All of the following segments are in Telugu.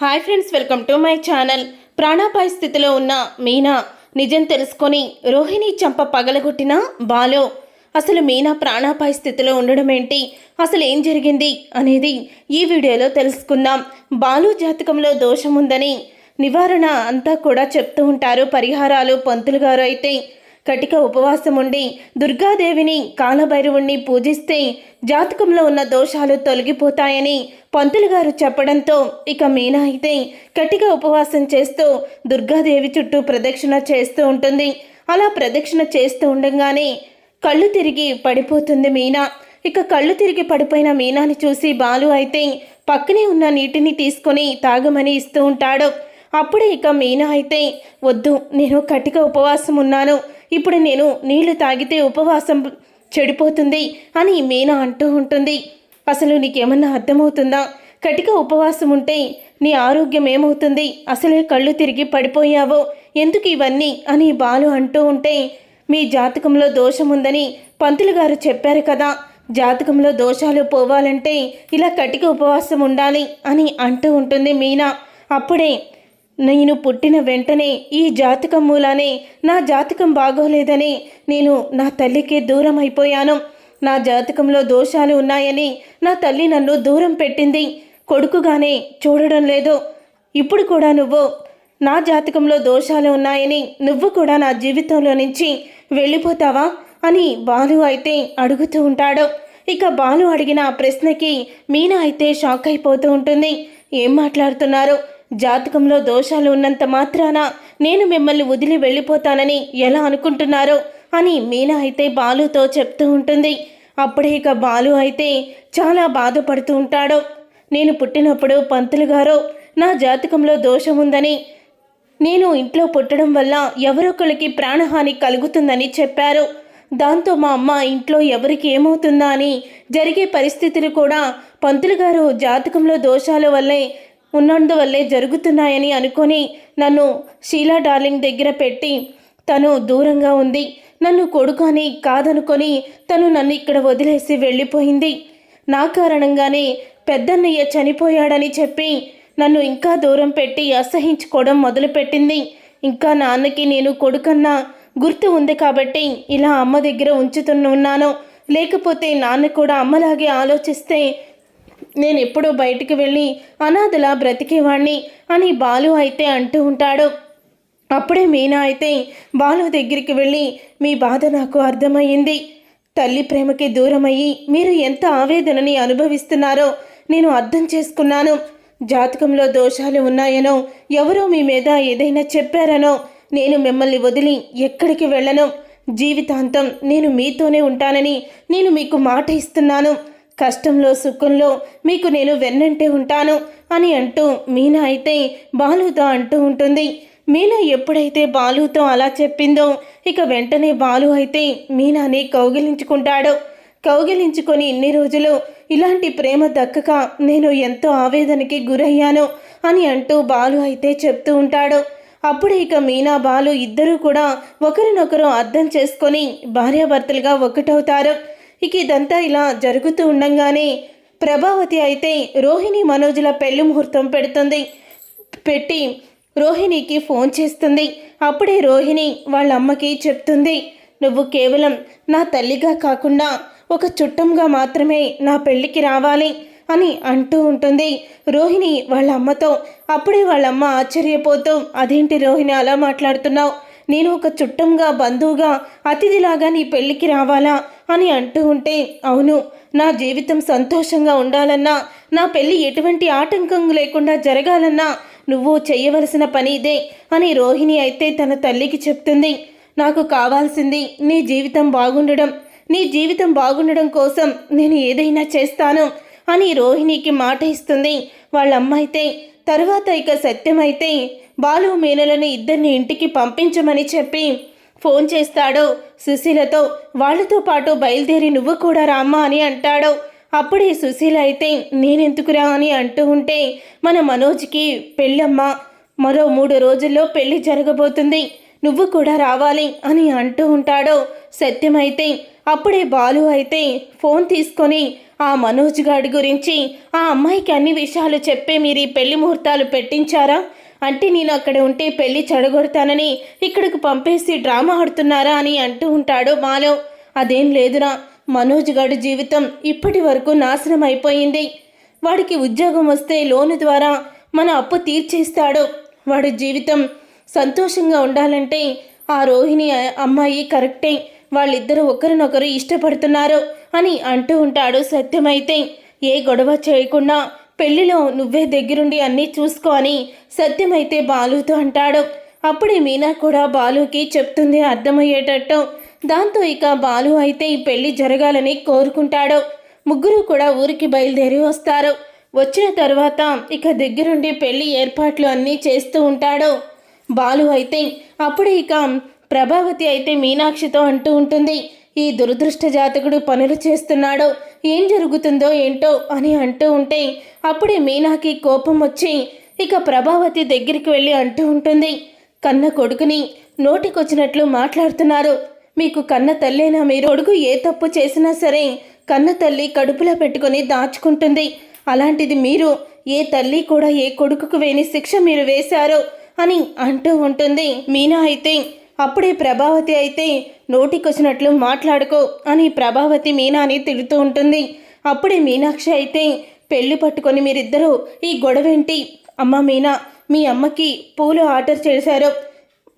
Hi friends welcome to my channel. ప్రాణాపాయ స్థితిలో ఉన్న మీనా నిజం తెలుసుకొని రోహిణి చంప పగలగొట్టిన బాలో అసలు మీనా ప్రాణాపాయ స్థితిలో ఉండడం ఏంటి? అసలు ఏం జరిగింది? అనేది ఈ వీడియోలో తెలుసుకుందాం. బాలు జాతకంలో దోషం ఉందని నివారణ అంతా కూడా చెప్తూ ఉంటారు. పరిహారాలు పంతులు గారు అయితే కటిక ఉపవాసం ఉండి దుర్గాదేవిని కాలభైరవుణ్ణి పూజిస్తే జాతకంలో ఉన్న దోషాలు తొలగిపోతాయని పంతులు గారు చెప్పడంతో ఇక మీనా అయితే కటిక ఉపవాసం చేస్తూ దుర్గాదేవి చుట్టూ ప్రదక్షిణ చేస్తూ ఉంటుంది. అలా ప్రదక్షిణ చేస్తూ ఉండగానే కళ్ళు తిరిగి పడిపోతుంది మీనా. ఇక కళ్ళు తిరిగి పడిపోయిన మీనాని చూసి బాలు అయితే పక్కనే ఉన్న నీటిని తీసుకొని తాగమని ఇస్తూ ఉంటాడు. అప్పుడే ఇక మీనా అయితే వద్దు నేను కటిక ఉపవాసం ఉన్నాను. ఇప్పుడు నేను నీళ్ళు తాగితే ఉపవాసం చెడిపోతుంది అని మీనా అంటూ ఉంటుంది. అసలు నీకేమన్నా అర్థమవుతుందా? కటిక ఉపవాసం ఉంటే నీ ఆరోగ్యం ఏమవుతుంది? అసలే కళ్ళు తిరిగి పడిపోయావో. ఎందుకు ఇవన్నీ? అని బాలు అంటూ ఉంటే మీ జాతకంలో దోషం ఉందని పంతులు గారు చెప్పారు కదా. జాతకంలో దోషాలు పోవాలంటే ఇలా కటిక ఉపవాసం ఉండాలి అని అంటూ ఉంటుంది మీనా. అప్పుడే నేను పుట్టిన వెంటనే ఈ జాతకం మూలానే నా జాతకం బాగోలేదని నేను నా తల్లికి దూరం అయిపోయాను నా జాతకంలో దోషాలు ఉన్నాయని నా తల్లి నన్ను దూరం పెట్టింది. కొడుకుగానే చూడడం లేదు. ఇప్పుడు కూడా నువ్వు నా జాతకంలో దోషాలు ఉన్నాయని నువ్వు కూడా నా జీవితంలో నుంచి వెళ్ళిపోతావా అని బాలు అయితే అడుగుతూ ఉంటాడు. ఇక బాలు అడిగిన ఆ ప్రశ్నకి మీనా అయితే షాక్ అయిపోతూ ఉంటుంది. ఏం మాట్లాడుతున్నారు? జాతకంలో దోషాలు ఉన్నంత మాత్రాన నేను మిమ్మల్ని వదిలి వెళ్ళిపోతానని ఎలా అనుకుంటున్నారో అని మీనా అయితే బాలుతో చెప్తూ ఉంటుంది. అప్పుడే ఇక బాలు అయితే చాలా బాధపడుతూ ఉంటాడు. నేను పుట్టినప్పుడు పంతులు గారు నా జాతకంలో దోషం ఉందని నేను ఇంట్లో పుట్టడం వల్ల ఎవరొకరికి ప్రాణహాని కలుగుతుందని చెప్పారు. దాంతో మా అమ్మ ఇంట్లో ఎవరికి ఏమవుతుందా అని జరిగే పరిస్థితులు కూడా పంతులు గారు జాతకంలో దోషాల వల్లే ఉన్నందువల్లే జరుగుతున్నాయని అనుకొని నన్ను షీలా డార్లింగ్ దగ్గర పెట్టి తను దూరంగా ఉంది. నన్ను కొడుకు అని కాదనుకొని తను నన్ను ఇక్కడ వదిలేసి వెళ్ళిపోయింది. నా కారణంగానే పెద్దన్నయ్య చనిపోయాడని చెప్పి నన్ను ఇంకా దూరం పెట్టి అసహించుకోవడం మొదలుపెట్టింది. ఇంకా నాన్నకి నేను కొడుకన్నా గుర్తు ఉంది కాబట్టి ఇలా అమ్మ దగ్గర ఉంచుతున్నాను లేకపోతే నాన్న కూడా అమ్మలాగే ఆలోచిస్తే నేను ఎప్పుడూ బయటికి వెళ్ళి అనాథలా బ్రతికేవాణ్ణి అని బాలు అయితే అంటూ ఉంటాడు. అప్పుడే మీనా అయితే బాలు దగ్గరికి వెళ్ళి మీ బాధ నాకు అర్థమయ్యింది. తల్లి ప్రేమకి దూరమయ్యి మీరు ఎంత ఆవేదనని అనుభవిస్తున్నారో నేను అర్థం చేసుకున్నాను. జాతకంలో దోషాలు ఉన్నాయనో ఎవరో మీ మీద ఏదైనా చెప్పారనో నేను మిమ్మల్ని వదిలి ఎక్కడికి వెళ్ళను. జీవితాంతం నేను మీతోనే ఉంటానని నేను మీకు మాట ఇస్తున్నాను. కష్టంలో సుఖంలో మీకు నేను వెన్నంటే ఉంటాను అని అంటూ మీనా అయితే బాలుతో అంటూ ఉంటుంది. మీనా ఎప్పుడైతే బాలుతో అలా చెప్పిందో ఇక వెంటనే బాలు అయితే మీనాని కౌగిలించుకుంటాడు. కౌగిలించుకొని ఇన్ని రోజులు ఇలాంటి ప్రేమ దక్కక నేను ఎంతో ఆవేదనకి గురయ్యాను అని అంటూ బాలు అయితే చెప్తూ ఉంటాడు. అప్పుడు ఇక మీనా బాలు ఇద్దరూ కూడా ఒకరినొకరు అర్థం చేసుకొని భార్యాభర్తలుగా ఒకటవుతారు. ఇక ఇదంతా ఇలా జరుగుతూ ఉండంగానే ప్రభావతి అయితే రోహిణి మనోజుల పెళ్ళి ముహూర్తం పెడుతుంది. పెట్టి రోహిణికి ఫోన్ చేస్తుంది. అప్పుడే రోహిణి వాళ్ళ అమ్మకి చెప్తుంది. నువ్వు కేవలం నా తల్లిగా కాకుండా ఒక చుట్టంగా మాత్రమే నా పెళ్ళికి రావాలి అని అంటూ ఉంటుంది. రోహిణి వాళ్ళ అమ్మతో అప్పుడే వాళ్ళమ్మ ఆశ్చర్యపోతూ అదేంటి రోహిణి అలా మాట్లాడుతున్నావు? నేను ఒక చుట్టంగా బంధువుగా అతిథిలాగా నీ పెళ్ళికి రావాలా అని అంటూ ఉంటే అవును నా జీవితం సంతోషంగా ఉండాలన్నా నా పెళ్ళి ఎటువంటి ఆటంకం లేకుండా జరగాలన్నా నువ్వు చేయవలసిన పని ఇదే అని రోహిణి అయితే తన తల్లికి చెప్తుంది. నాకు కావాల్సింది నీ జీవితం బాగుండడం. నీ జీవితం బాగుండడం కోసం నేను ఏదైనా చేస్తాను అని రోహిణికి మాట ఇస్తుంది. వాళ్ళ అమ్మ అయితే తరువాత ఇక సత్యమైతే బాలు మీనలను ఇద్దరిని ఇంటికి పంపించమని చెప్పి ఫోన్ చేస్తాడో. సుశీలతో వాళ్ళతో పాటు బయలుదేరి నువ్వు కూడా రామ్మా అని అంటాడో. అప్పుడే సుశీల అయితే నేనెందుకురా అని అంటూ ఉంటే మన మనోజ్కి పెళ్ళమ్మ మరో మూడు రోజుల్లో పెళ్ళి జరగబోతుంది నువ్వు కూడా రావాలి అని అంటూ ఉంటాడో. సత్యమైతే అప్పుడే బాలు అయితే ఫోన్ తీసుకొని ఆ మనోజ్ గాడి గురించి ఆ అమ్మాయికి అన్ని విషయాలు చెప్పే మీరు ఈ పెళ్ళి ముహూర్తాలు పెట్టించారా? అంటే నేను అక్కడ ఉంటే పెళ్ళి చెడగొడతానని ఇక్కడికి పంపేసి డ్రామా ఆడుతున్నారా అని అంటూ ఉంటాడు మాలో. అదేం లేదురా మనోజ్ గారి జీవితం ఇప్పటి వరకు నాశనం అయిపోయింది. వాడికి ఉద్యోగం వస్తే లోను ద్వారా మన అప్పు తీర్చేస్తాడు. వాడి జీవితం సంతోషంగా ఉండాలంటే ఆ రోహిణి అమ్మాయి కరెక్టే. వాళ్ళిద్దరూ ఒకరినొకరు ఇష్టపడుతున్నారు అని అంటూ ఉంటాడు సత్యమైతే. ఏ గొడవ చేయకుండా పెళ్ళిలో నువ్వే దగ్గరుండి అన్నీ చూసుకో అని సత్యమైతే బాలుతో అంటాడు. అప్పుడే మీనా కూడా బాలుకి చెప్తుంది అర్థమయ్యేటట్టు. దాంతో ఇక బాలు అయితే ఈ పెళ్ళి జరగాలని కోరుకుంటాడు. ముగ్గురు కూడా ఊరికి బయలుదేరి వస్తారు. వచ్చిన తర్వాత ఇక దగ్గరుండి పెళ్ళి ఏర్పాట్లు అన్నీ చేస్తూ ఉంటాడు. బాలు అయితే అప్పుడే ఇక ప్రభావతి అయితే మీనాక్షితో అంటూ ఉంటుంది ఈ దురదృష్ట జాతకుడు పనులు చేస్తున్నాడు ఏం జరుగుతుందో ఏంటో అని అంటూ ఉంటే అప్పుడే మీనాకి కోపం వచ్చి ఇక ప్రభావతి దగ్గరికి వెళ్ళి అంటూ ఉంటుంది కన్న కొడుకుని నోటికొచ్చినట్లు మాట్లాడుతున్నారు మీకు కన్న తల్లేనా మీరు? కొడుకు ఏ తప్పు చేసినా సరే కన్న తల్లి కడుపులో పెట్టుకొని దాచుకుంటుంది అలాంటిది మీరు ఏ తల్లి కూడా ఏ కొడుకుకు వేని శిక్ష మీరు వేశారు అని అంటూ ఉంటుంది మీనా అయితే అప్పుడే ప్రభావతి అయితే నోటికొచ్చినట్లు మాట్లాడుకో అని ప్రభావతి మీనాని తిడుతూ ఉంటుంది. అప్పుడే మీనాక్షి అయితే పెళ్ళి పట్టుకొని మీరిద్దరూ ఈ గొడవేంటి? అమ్మ మీనా మీ అమ్మకి పూలు ఆర్డర్ చేశారు.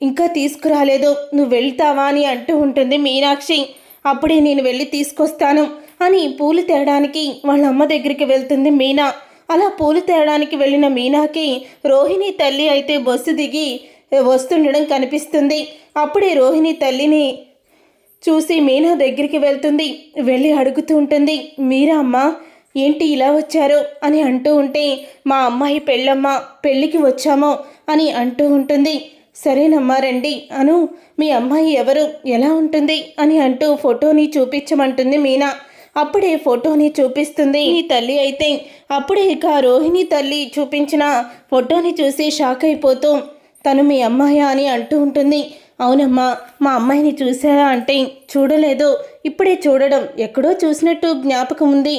ఇంకా తీసుకురాలేదు. నువ్వు వెళ్తావా? అని అంటూ ఉంటుంది మీనాక్షి. అప్పుడే నేను వెళ్ళి తీసుకొస్తాను అని పూలు తేడానికి వాళ్ళ అమ్మ దగ్గరికి వెళ్తుంది మీనా. అలా పూలు తేయడానికి వెళ్ళిన మీనాకి రోహిణి తల్లి అయితే బస్సు దిగి వస్తుండడం కనిపిస్తుంది. అప్పుడే రోహిణి తల్లిని చూసి మీనా దగ్గరికి వెళ్తుంది. వెళ్ళి అడుగుతూ ఉంటుంది మీరా అమ్మ ఏంటి ఇలా వచ్చారు? అని అంటూ ఉంటే మా అమ్మాయి పెళ్ళమ్మ పెళ్ళికి వచ్చామో అని అంటూ ఉంటుంది. సరేనమ్మా రండి. అను మీ అమ్మాయి ఎవరు? ఎలా ఉంటుంది? అని అంటూ ఫోటోని చూపించమంటుంది మీనా. అప్పుడే ఫోటోని చూపిస్తుంది ఈ తల్లి అయితే. అప్పుడే ఇక రోహిణి తల్లి చూపించిన ఫోటోని చూసి షాక్ అయిపోతూ తను మీ అమ్మాయా అని అంటూ ఉంటుంది. అవునమ్మా మా అమ్మాయిని చూసారా అంటే చూడలేదు. ఇప్పుడే చూడడం ఎక్కడో చూసినట్టు జ్ఞాపకం ఉంది.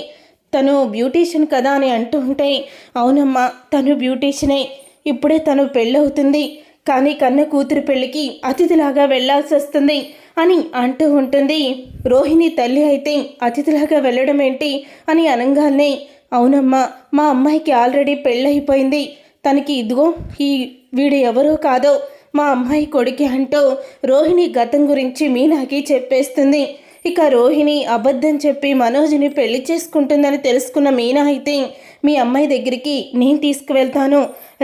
తను బ్యూటీషియన్ కదా అని అంటూ ఉంటే అవునమ్మా తను బ్యూటీషియనే. ఇప్పుడే తను పెళ్ళవుతుంది. కానీ కన్న కూతురు పెళ్ళికి అతిథిలాగా వెళ్ళాల్సి వస్తుంది అని అంటూ ఉంటుంది. రోహిణి తల్లి అయితే అతిథిలాగా వెళ్ళడం ఏంటి అని అనగానే అవునమ్మా మా అమ్మాయికి ఆల్రెడీ పెళ్ళైపోయింది తనకి ఇదిగో ఈ వీడు ఎవరూ కాదో మా అమ్మాయి కొడుకి అంటూ రోహిణి గతం గురించి మీనాకి చెప్పేస్తుంది. ఇక రోహిణి అబద్ధం చెప్పి మనోజ్ని పెళ్ళి చేసుకుంటుందని తెలుసుకున్న మీనా అయితే మీ అమ్మాయి దగ్గరికి నేను తీసుకువెళ్తాను.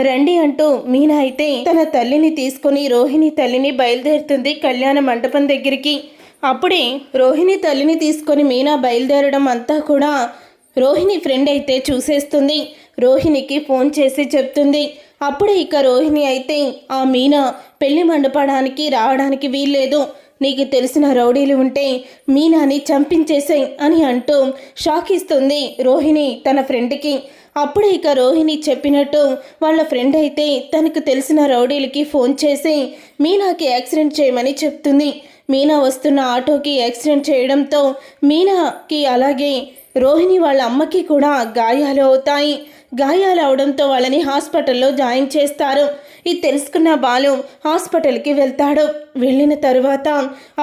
రండి అంటూ మీనా అయితే తన తల్లిని తీసుకుని రోహిణి తల్లిని బయలుదేరుతుంది కళ్యాణ మండపం దగ్గరికి. అప్పుడే రోహిణి తల్లిని తీసుకొని మీనా బయలుదేరడం అంతా కూడా రోహిణి ఫ్రెండ్ అయితే చూసేస్తుంది. రోహిణికి ఫోన్ చేసి చెప్తుంది. అప్పుడే ఇక రోహిణి అయితే ఆ మీనా పెళ్ళి మండపడానికి రావడానికి వీల్లేదు. నీకు తెలిసిన రౌడీలు ఉంటే మీనాని చంపించేసాయి అని అంటూ షాక్ ఇస్తుంది రోహిణి తన ఫ్రెండ్కి. అప్పుడే ఇక రోహిణి చెప్పినట్టు వాళ్ళ ఫ్రెండ్ అయితే తనకు తెలిసిన రౌడీలకి ఫోన్ చేసి మీనాకి యాక్సిడెంట్ చేయమని చెప్తుంది. మీనా వస్తున్న ఆటోకి యాక్సిడెంట్ చేయడంతో మీనాకి అలాగే రోహిణి వాళ్ళ అమ్మకి కూడా గాయాలు అవుతాయి. గాయాలు అవడంతో వాళ్ళని హాస్పిటల్లో జాయిన్ చేస్తారు. ఇది తెలుసుకున్న బాలు హాస్పిటల్కి వెళ్తాడు. వెళ్ళిన తరువాత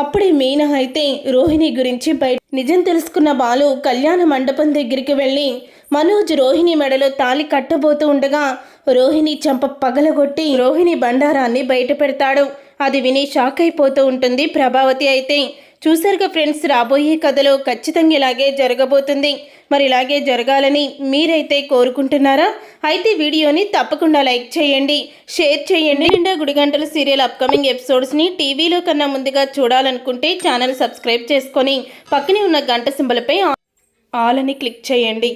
అప్పుడే మీనా అయితే రోహిణి గురించి బయట నిజం తెలుసుకున్న బాలు కళ్యాణ మండపం దగ్గరికి వెళ్ళి మనోజ్ రోహిణి మెడలో తాలి కట్టబోతూ ఉండగా రోహిణి చెంప పగలగొట్టి రోహిణి బండారాన్ని బయట పెడతాడు. అది విని షాక్ అయిపోతూ ఉంటుంది ప్రభావతి అయితే. చూసారుగా ఫ్రెండ్స్ రాబోయే కథలో ఖచ్చితంగా ఇలాగే జరగబోతుంది. మరి ఇలాగే జరగాలని మీరైతే కోరుకుంటున్నారా? అయితే వీడియోని తప్పకుండా లైక్ చేయండి షేర్ చేయండి. నిండా గుడిగంటల సీరియల్ అప్కమింగ్ ఎపిసోడ్స్ని టీవీలో కన్నా ముందుగా చూడాలనుకుంటే ఛానల్ సబ్స్క్రైబ్ చేసుకొని పక్కనే ఉన్న గంట సింబలపై ఆల్ అని క్లిక్ చేయండి.